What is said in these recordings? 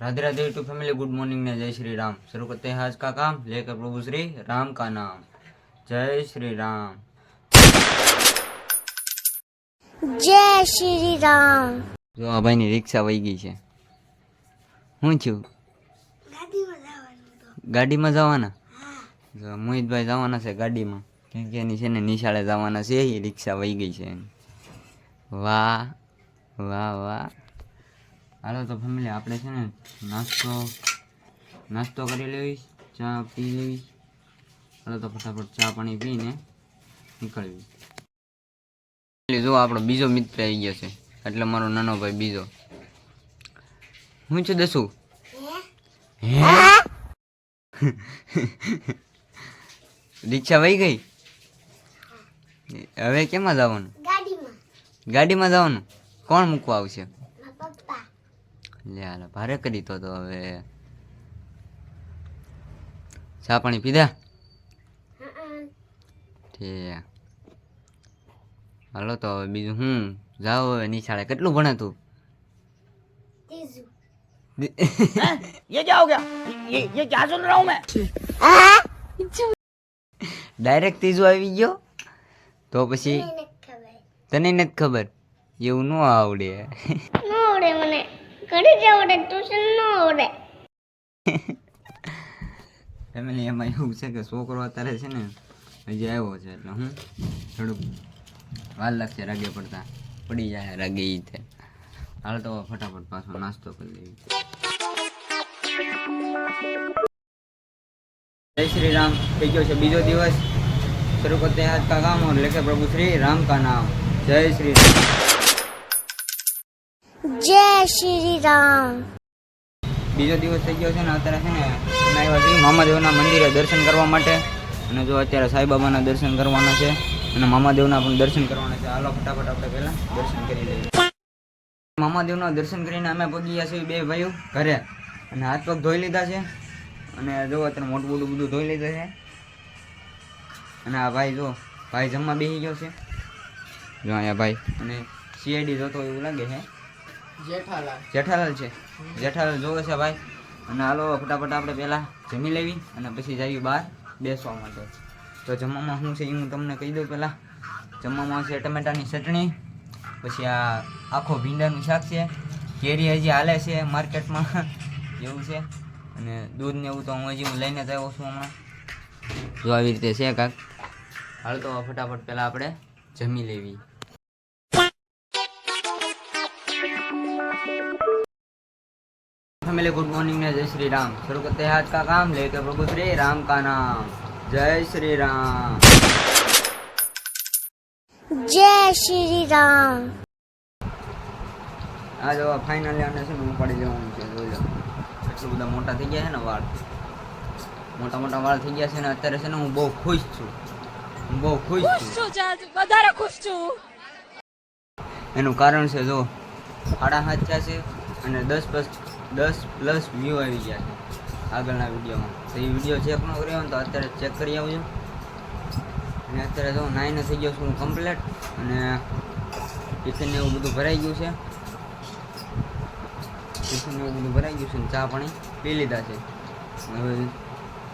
Radhe Radhe to family good morning ने जय श्री राम शुरू करते हैं आज का काम लेकर प्रभु श्री राम का नाम जय श्री राम જય શ્રી રામ જો આ ભાઈની રિક્ષા વહી ગઈ છે હું છું ગાડીમાં જવાના જો મોહિતભાઈ જવાના છે ગાડીમાં કેમ કે એની છે ને નિશાળે જવાના છે એ રિક્ષા વહી ગઈ છે એની. વાહ વાહ વાહ. હાલો તો ફેમિલી આપણે છે ને નાસ્તો નાસ્તો કરી લેવીશ ચા પી લેવીશ હાલો તો ફટાફટ ચા પાણી પીને નીકળવી જો આપણો બીજો મિત્ર આવી ગયો છે. એટલે મારો નાનો ભાઈ બીજો. હું છું દસુ? રિક્ષા વહી ગઈ? હવે કેમાં જવાનું? ગાડીમાં જવાનું? કોણ મૂકવા આવશે મારા પપ્પા લે હાલો ભારે કરી તો તો હવે ચા પાણી પીધા ઠીક હાલો તો હવે બીજું હું જાઓ હવે નિશાળે કેટલું ભણે તું ત્રીજું ये क्या हो गया ये ये क्या सुन रहा हूँ मैं ડાયરેક્ટ ત્રીજું આવી ગયો તો પછી મને ખબર તને નથી ખબર એવું ન આવડે ન આવડે મને ઘરે જ આવડે ટ્યુશન ન આવડે ફેમિલી એમાં એવું છે કે છોકરો અત્યારે છે ને હજી આવ્યો છે એટલે હું થોડુંક વાર લાગશે રાગે પડતા પડી જાય રાગે ઈ તે હાલ તો ફટાફટ પાછો નાસ્તો કરી લઈએ જય શ્રી રામ થઈ ગયો છે બીજો દિવસ શરૂ કરતે આજ કા કામ ઓર લેકે પ્રભુ શ્રી રામ કા નામ જય શ્રી રામ જય શ્રી રામ બીજો દિવસ થઈ ગયો છે ને અત્યારે છે ને અમે મામાદેવના મંદિરે દર્શન કરવા માટે. અને જો અત્યારે સાંઈબાબાના દર્શન કરવાના છે અને મામાદેવના પણ દર્શન કરવાના છે. હાલો, ફટાફટ આપણે પહેલા દર્શન કરી લઈએ. મામાદેવના દર્શન કરીને અમે પહોંચી ગયા છીએ બે ભાઈઓ ઘરે. અને હાથ પગ ધોઈ લીધા છે. અને જો અત્યારે મોટું મોટું બધું ધોઈ લીધું છે. અને આ ભાઈ જો, ભાઈ જમવા બેસી ગયો છે. જો અહીંયા ભાઈ. અને સીઆઈડી જોતો એવું લાગે છે. જેઠાલાલ. જેઠાલાલ છે. જેઠાલાલ જોવે છે ભાઈ. અને હાલો, ફટાફટ આપણે પહેલાં જમી લેવી અને પછી જઈએ બહાર બેસવા માટે. તો જમવામાં શું છે એ હું તમને કહી દઉં પહેલાં. જમવામાં છે ટમેટાની ચટણી, પછી આ આખો ભીંડાનું શાક છે. કેરી હજી હાલે છે માર્કેટમાં. એવું છે. અને દૂધ ને એવું તો હું હજી હું લઈને જ આવ્યો છું હમણાં. જો આવી રીતે છે કાંક. હાલ તો ફટાફટ પહેલાં આપણે જમી લેવી. फैमिली गुड मॉर्निंग ने जय श्री राम शुरू करते हैं आज का काम लेके प्रभु श्री राम का नाम जय श्री राम જય શ્રી રામ આ જો ફાઇનલી આને છે ને ઉપાડી લેવાનું છે જોઈ લો એટલું બધા મોટા થઈ ગયા છે ને વાળ મોટા મોટા વાળ થઈ ગયા છે ને અત્યારે છે ને હું બહુ ખુશ છું હું બહુ ખુશ છું વધારે ખુશ છું એનું કારણ છે જો સાડા સાત છે અને દસ પ્લસ દસ પ્લસ વ્યૂ આવી ગયા છે આગળના વિડીયોમાં. તો એ વીડિયો ચેક ન કર્યો તો અત્યારે ચેક કરી આવજો. અને અત્યારે તો નાઈને થઈ ગયો છું હું કમ્પ્લેટ અને ટિફિન એવું બધું ભરાઈ ગયું છે. ટિફિન એવું બધું ભરાઈ ગયું છે અને ચા પાણી પી લીધા છે. હવે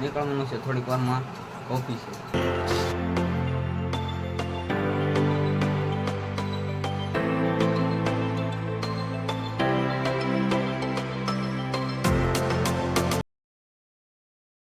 નીકળવાનું છે થોડીક વારમાં ઓફિસે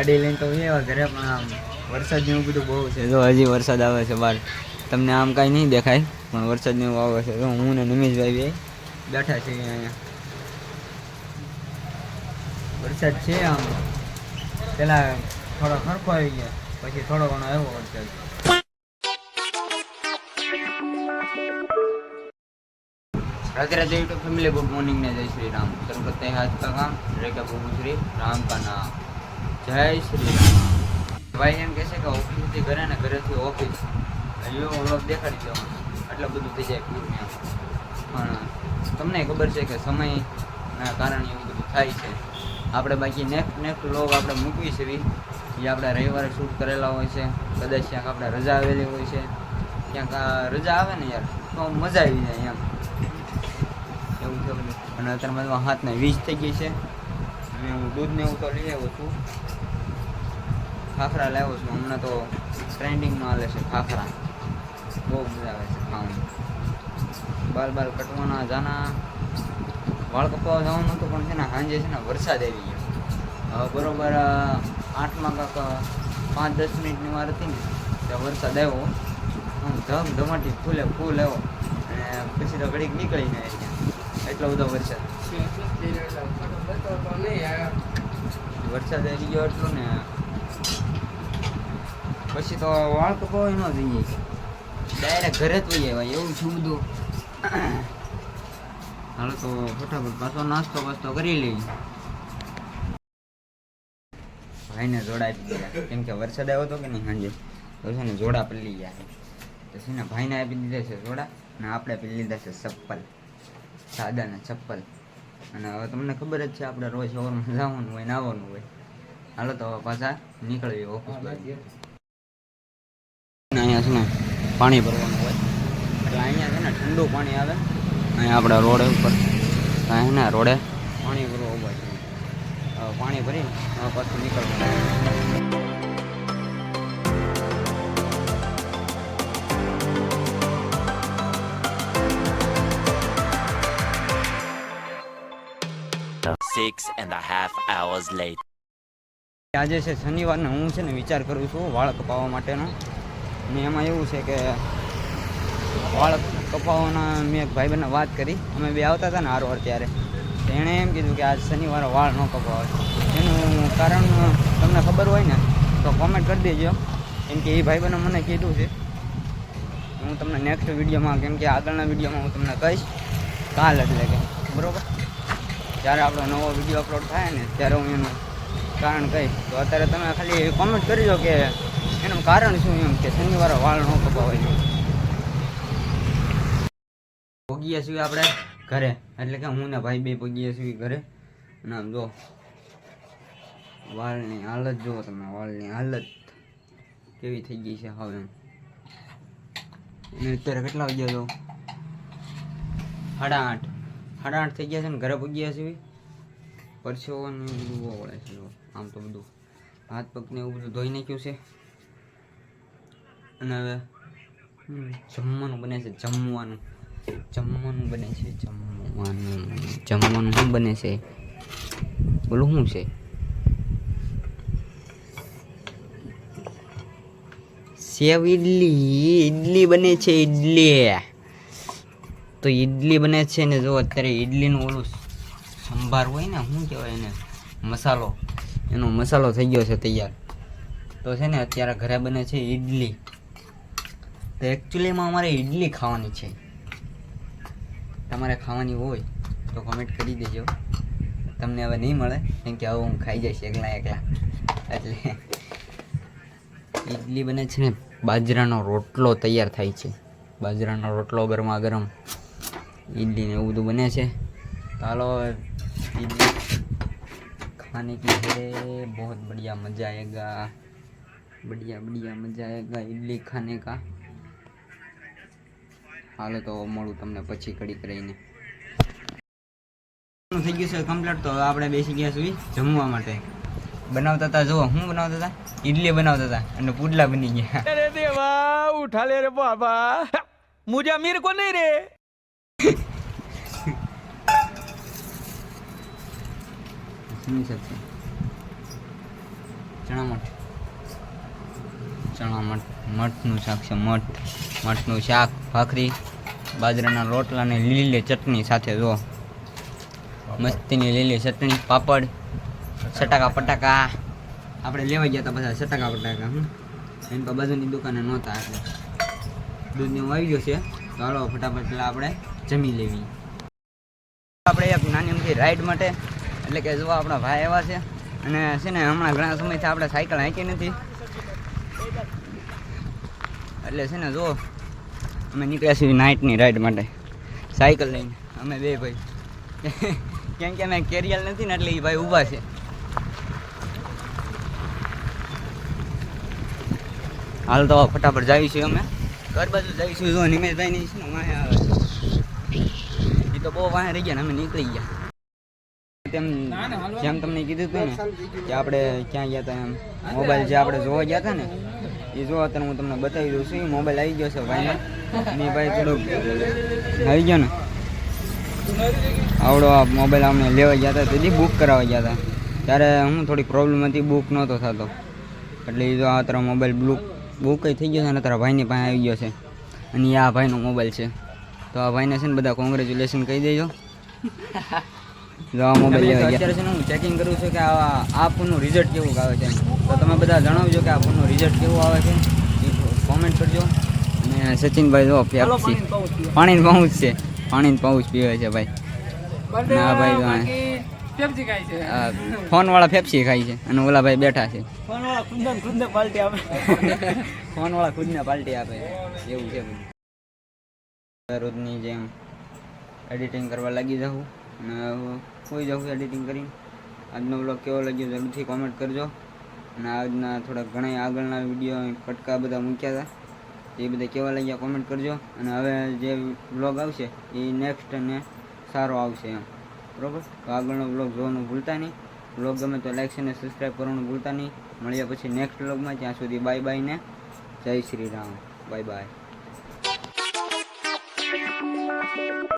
ગાડી લઈને તો એવા ઘરે પણ આમ વરસાદ જેવું બધું બહુ છે. જો હજી વરસાદ આવે છે બહાર તમને આમ કાંઈ નહીં દેખાય પણ વરસાદ જેવું આવે છે. તો હું ને નિમેશભાઈ બે બેઠા છીએ અહીંયા. વરસાદ છે આમ. પહેલાં થોડો ખરખો આવી ગયો પછી થોડો ઘણો આવ્યો વરસાદ. રાત્રે યુટ્યુબ ફેમિલી ગુડ મોર્નિંગ ને જય શ્રી રામ. તરફ હાથ કા કામ. રેખા પ્રભુ શ્રી રામ કા નામ. જય શ્રી ભાઈ એમ કહેશે કે ઓફિસથી ઘરે ને ઘરેથી ઓફિસ એવો વ્લોગ દેખાડી દો. આટલું બધું થઈ જાય પૂરું પણ તમને ખબર છે કે સમયના કારણે એવું બધું થાય છે. આપણે બાકી નેક્સ્ટ નેક્સ્ટ વ્લોગ આપણે મૂકવી છે એ આપણે રવિવારે શૂટ કરેલા હોય છે. કદાચ ક્યાંક આપણે રજા આવેલી હોય છે. ક્યાંક રજા આવે ને યાર, તો મજા આવી જાય એમ. છે અને અત્યારમાં હાથને વીજ થઈ ગઈ છે. અને હું દૂધને એવું તો લઈ આવ્યો છું. ખાખરા લાવ્યો છું. હમણાં તો ટ્રેન્ડિંગમાં હાલે છે ખાખરા બહુ મજા આવે છે ખાવાની. બાલ બાલ કટવાના જાના. વાળ કપાવા જવાનું હતું પણ છે ને સાંજે છે ને વરસાદ આવી ગયો. બરોબર આઠમાં કાંક પાંચ દસ મિનિટની વાર હતી ને ત્યાં વરસાદ આવ્યો. આમ ધમ ધમાટી ફૂલે ફૂલ આવ્યો. અને પછી તો ઘડીક નીકળીને આવી ગયા એટલો બધો વરસાદ. વરસાદ આવી ગયો એટલો ને પછી તો વાળ કપાવી ન જઈએ ડાયરેક્ટ ઘરે જ વહી આવ્યા, એવું છું બધું. હાલો તો ફટાફટ પાછો નાસ્તો વાસ્તો કરી લઈએ. ભાઈને જોડા આપી દીધા. કેમ કે વરસાદ આવ્યો હતો કે નહીં સાંજે? તો છે ને જોડા પલ્લી ગયા છે. તો ને ભાઈને આપી દીધા છે જોડા અને આપણે પી લીધા છે ચપ્પલ. સાદાના ચપ્પલ. અને હવે તમને ખબર જ છે, આપણે રોજ સવારમાં જવાનું હોય નાવાનું હોય. હાલો તો હવે પાછા નીકળીએ ઓફિસ અહીંયા છે ને પાણી ભરવાનું હોય. એટલે અહીંયા છે ને ઠંડુ પાણી આવે. અહીંયા આપણા રોડ ઉપર. અહીંયા ને રોડે પાણી ભરવા ઊભા છે. પાણી ભરી પછી પાછું નીકળવાનું. Six and a half hours later. આજે છે શનિવારને હું છે ને વિચાર કરું છું વાળ કપાવવા માટેનો. ને એમાં એવું છે કે વાળ કપાવવાના મેં એક ભાઈબંધને વાત કરી. અમે બે આવતા હતા ને હારવાર ત્યારે એણે એમ કીધું કે આજ શનિવારે વાળ ન કપાવે એનું કારણ તમને ખબર હોય ને, તો કોમેન્ટ કરી દેજો. કેમ કે એ ભાઈબંધે મને કીધું છે. હું તમને નેક્સ્ટ વિડીયોમાં, કેમ કે આગળના વિડીયોમાં હું તમને કહીશ. કાલ એટલે કે બરાબર? જ્યારે આપણો નવો વીડિયો અપલોડ થાય ને, ત્યારે હું એનું કારણ કહીશ. તો અત્યારે તમે ખાલી કોમેન્ટ કરજો કે એનું કારણ શું એમ કે શનિવારે વાળ ન કપાવાય પગીએ છીએ આપણે ઘરે. એટલે કે હું ને ભાઈ બે પગીએ છીએ ઘરે. અને આમ જો, વાળની હાલત જુઓ તમે, વાળની હાલત કેવી થઈ ગઈ છે હવે એમ. અત્યારે કેટલા વાગ્યા છો? સાડા આઠ. સાડા આઠ થઈ ગયા છે ને ઘરે પહોંચ્યા છીએ. પરસેવો ને બધું વળે છે આમ તો બધું. હાથ પગને એવું બધું ધોઈ નાખ્યું છે. અને હવે જમવાનું બને છે, જમવાનું. જમવાનું બને છે, જમવાનું. જમવાનું શું બને છે? બોલું, શું છે? સેવ ઇડલી ઇડલી બને છે ઇડલી તો ઈડલી બને છે ને જો, અત્યારે ઈડલીનું ઓલું સંભાર હોય ને, શું કહેવાય એને? મસાલો. એનો મસાલો થઈ ગયો છે તૈયાર. તો છે ને, અત્યારે ઘરે બને છે ઈડલી. તો એકચ્યુઅલીમાં અમારે ઈડલી ખાવાની છે તમારે ખાવાની હોય તો કમેન્ટ કરી દેજો તમને હવે નહીં મળે કેમ કે હવે હું ખાઈ જઈશ એકલા એકલા એટલે ઈડલી બને છે ને બાજરાનો રોટલો તૈયાર થાય છે બાજરાનો રોટલો ગરમા ગરમ इडली ने वो तो बने से तालो इडली खाने की है बहुत बढ़िया मज़ा आएगा बढ़िया बढ़िया मज़ा आएगा इडली खाने का હાલો તો મળું તમને પછી કડી રહીને. થઈ ગયું છે કમ્પ્લીટ તો આપણે બેસી ગયા સુધી જમવા માટે. બનાવતા હતા જુઓ હું બનાવતા હતા? ઇડલી બનાવતા હતા અને પુડલા બની ગયા. અરે દેવા ઉઠા લે રે બાબા. મુજા મીર કો નહીં રે? શું છે ચણા મઠ. ચણા મઠ મઠનું શાક છે મઠ. મઠનું શાક ભાખરી. બાજરાના રોટલા ને લીલી ચટણી સાથે જો. મસ્તીની લીલી ચટણી, પાપડ, સટાકા પટાકા. આપણે લેવા ગયા હતા બધા સટાકા પટાકા, હમ. એમ તો બાજુની દુકાને નહોતા એટલે. દૂધને આવી ગયું છે, તો હાલો ફટાફટ પેલા આપણે જમી લેવી. આપણે એક નાની અમથી રાઈડ માટે, એટલે કે જો આપણા ભાઈ એવા છે, અને છે ને હમણાં ઘણા સમયથી આપણે સાયકલ હાંકી નથી. એટલે છે ને જો અમે નીકળ્યા છીએ નાઇટની રાઈડ માટે. સાયકલ લઈને. અમે બે ભાઈ. કેમ કે અમે કેરિયલ નથી ને એટલે એ ભાઈ ઊભા છે. હાલ તો ફટાફટ જઈશું અમે. ઘર બાજુ જઈશું જો નિમેશભાઈ ની છે ને, વાંહે આવે એ તો બહુ વાંહે રહી ગયા ને, અમે નીકળી ગયા. તેમ જેમ તમને કીધું હતું ને, કે આપણે ક્યાં ગયા હતા એમ. મોબાઈલ જે આપણે જોવા ગયા હતા ને એ જો અત્યારે હું તમને બતાવી દઉં છું, એ મોબાઈલ આવી ગયો છે ભાઈનો. ને ભાઈ થોડુંક આવી ગયો ને. આવડો આ મોબાઈલ અમને લેવા ગયા હતા તેથી બુક કરાવવા ગયા હતા. ત્યારે હું થોડીક પ્રોબ્લેમ હતી બુક નહોતો થતો. એટલે એ જો આ અત્યારે મોબાઈલ બુક બુક થઈ ગયો છે અને તારા ભાઈની પાસે આવી ગયો છે. અને આ ભાઈનો મોબાઈલ છે. તો આ ભાઈને છે ને બધા કોંગ્રેચ્યુલેશન કહી દેજો. જો આ મોબાઈલ અત્યારે છે ને હું ચેકિંગ કરું છું કે આ આપનું રિઝલ્ટ કેવું આવે છે તો તમે બધા જણાવજો કે આ ફોનનો રિઝલ્ટ કેવું આવે છે. કોમેન્ટ કરજો. અને સચિનભાઈ જો પેપ્સી પાણીની પાઉચ છે. પાણીની પાઉચ પીવે છે ભાઈ. ના ભાઈ ફોન વાળા ફેપસી ફોનવાળા ફેપ્સી ખાય છે અને ઓલા ભાઈ બેઠા છે. ફોનવાળા ખુદને પાલટી આપે. ફોનવાળા ખુદને પાલટી આપે. એવું છે બધું. રોજની જેમ એડિટિંગ કરવા લાગી જાઉં. અને કોઈ જાઉં એડિટિંગ કરી આજનો બ્લોગ કેવો લાગ્યો જરૂરથી કોમેન્ટ કરજો. અને આજના થોડા ઘણા આગળના વીડિયો કટકા બધા મૂક્યા હતા એ બધા કેવા લાગ્યા કોમેન્ટ કરજો. અને હવે જે બ્લોગ આવશે, એ નેક્સ્ટ અને સારો આવશે એમ. બરોબર? તો આગળનો બ્લોગ જોવાનું ભૂલતા નહીં. બ્લોગ ગમે તો લાઈક અને સબસ્ક્રાઈબ કરવાનું ભૂલતા નહીં. મળીએ પછી નેક્સ્ટ બ્લોગમાં ત્યાં સુધી બાય બાય ને જય શ્રી રામ. Bye bye